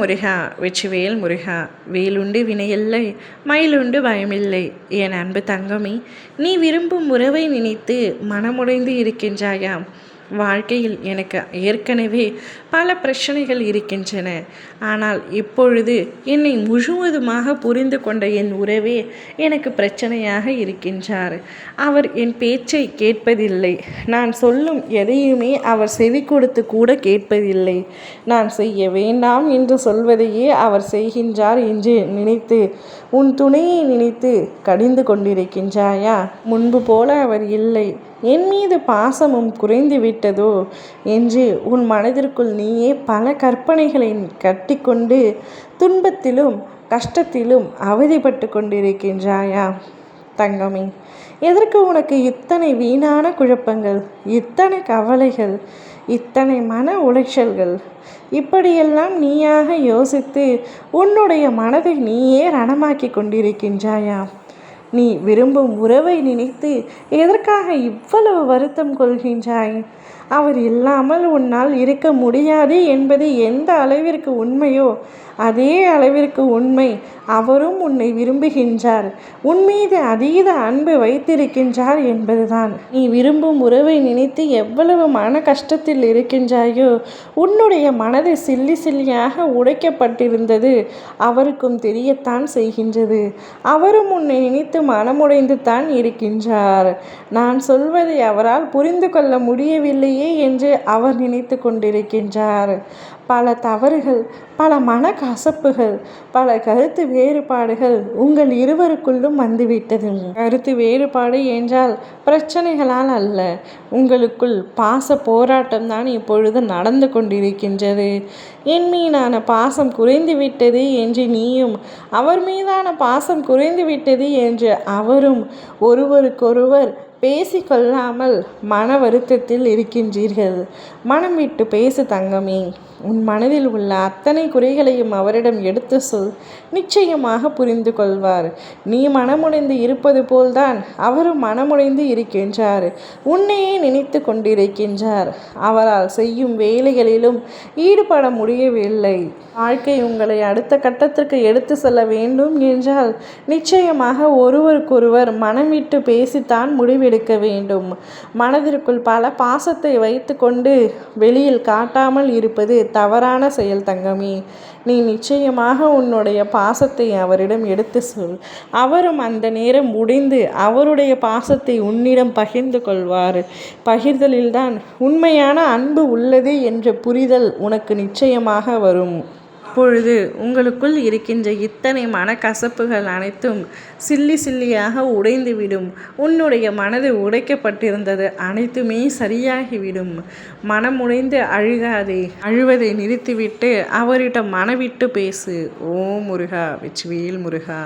முருகா வெற்றிவேல் முருகா வேலுண்டு வினையில்லை மயிலுண்டு பயமில்லை என் அன்பு தங்கமே நீ விரும்பும் உறவை நினைத்து மனமுடைந்து இருக்கின்றாயாம். வாழ்க்கையில் எனக்கு ஏற்கனவே பல பிரச்சனைகள் இருக்கின்றன. ஆனால் இப்பொழுது என்னை முழுவதுமாக புரிந்து கொண்ட என் உறவே எனக்கு பிரச்சனையாக இருக்கின்றார். அவர் என் பேச்சை கேட்பதில்லை. நான் சொல்லும் எதையுமே அவர் செவி கொடுத்து கூட கேட்பதில்லை. நான் செய்ய வேண்டாம் என்று சொல்வதையே அவர் செய்கின்றார் என்று நினைத்து உன் துணையை நினைத்து கடிந்து கொண்டிருக்கின்றாயா? முன்பு போல அவர் இல்லை. என் மீது பாசமும் குறைந்து விட்டதோ என்று உன் மனதிற்குள் நீயே பல கற்பனைகளை கட்டிக்கொண்டு துன்பத்திலும் கஷ்டத்திலும் அவதிப்பட்டு கொண்டிருக்கின்றாயா? தங்கமே எதற்கு உனக்கு இத்தனை வீணான குழப்பங்கள் இத்தனை கவலைகள் இத்தனை மன உளைச்சல்கள்? இப்படியெல்லாம் நீயாக யோசித்து உன்னுடைய மனதை நீயே ரணமாக்கி கொண்டிருக்கின்றாயா? நீ விரும்பும் உறவை நினைத்து எதற்காக இவ்வளவு வருத்தம் கொள்கின்றாய்? அவர் இல்லாமல் உன்னால் இருக்க முடியாது என்பது எந்த அளவிற்கு உண்மையோ அதே அளவிற்கு உண்மை. அவரும் உன்னை விரும்புகின்றார். உன் மீது அதீத அன்பு வைத்திருக்கின்றார் என்பதுதான். நீ விரும்பும் உறவை நினைத்து எவ்வளவு மன கஷ்டத்தில் இருக்கின்றாயோ உன்னுடைய மனது சில்லி சில்லியாக உடைக்கப்பட்டிருந்தது. அவருக்கும் தெரியத்தான் செய்கின்றது. அவரும் உன்னை நினைத்து மனமுடைந்து தான் இருக்கின்றார். நான் சொல்வதை அவரால் புரிந்து கொள்ள முடியவில்லையே என்று அவர் நினைத்து கொண்டிருக்கின்றார். பல தவறுகள் பல மனக்கசப்புகள் பல கருத்து வேறுபாடுகள் உங்கள் இருவருக்குள்ளும் வந்துவிட்டது. கருத்து வேறுபாடு என்றால் பிரச்சனைகளால் அல்ல உங்களுக்குள் பாச போராட்டம் தான் இப்பொழுது நடந்து கொண்டிருக்கின்றது. என் மீதான பாசம் குறைந்து விட்டது என்று நீயும் அவர் மீதான பாசம் குறைந்து விட்டது என்று அவரும் ஒருவருக்கொருவர் பேசிக்கொள்ளாமல் மன வருத்தத்தில் இருக்கின்றீர்கள். மனம் விட்டு பேசு தங்கமே. உன் மனதில் உள்ள அத்தனை குறைகளையும் அவரிடம் எடுத்து சொல். நிச்சயமாக புரிந்து கொள்வார். நீ மனமுடைந்து இருப்பது போல்தான் அவரும் மனமுடைந்து இருக்கின்றார். உன்னையே நினைத்து கொண்டிருக்கின்றார். அவரால் செய்யும் வேலைகளிலும் ஈடுபட முடியவில்லை. வாழ்க்கை உங்களை அடுத்த கட்டத்திற்கு எடுத்து செல்ல வேண்டும் என்றால் நிச்சயமாக ஒருவருக்கொருவர் மனம் விட்டு பேசித்தான் முடிவெடுக்க வேண்டும். மனதிற்குள் பல பாசத்தை வைத்துக்கொண்டு வெளியில் காட்டாமல் இருப்பது தவறான செயல் தங்கமே. நீ நிச்சயமாக உன்னுடைய பாசத்தை அவரிடம் எடுத்து சொல். அவரும் அந்த நேரம் முடிந்து அவருடைய பாசத்தை உன்னிடம் பகிர்ந்து கொள்வார். பகிர்தலில்தான் உண்மையான அன்பு உள்ளது என்ற புரிதல் உனக்கு நிச்சயமாக வரும். அப்பொழுது உங்களுக்குள் இருக்கின்ற இத்தனை மனக்கசப்புகள் அனைத்தும் சில்லி சில்லியாக உடைந்துவிடும். உன்னுடைய மனது உடைக்கப்பட்டிருந்தது அனைத்துமே சரியாகிவிடும். மனம் உடைந்து அழுகாதே. அழுவதை நிறுத்திவிட்டு அவரிடம் மனவிட்டு பேசு. ஓ முருகா வெச்சுவேல் முருகா.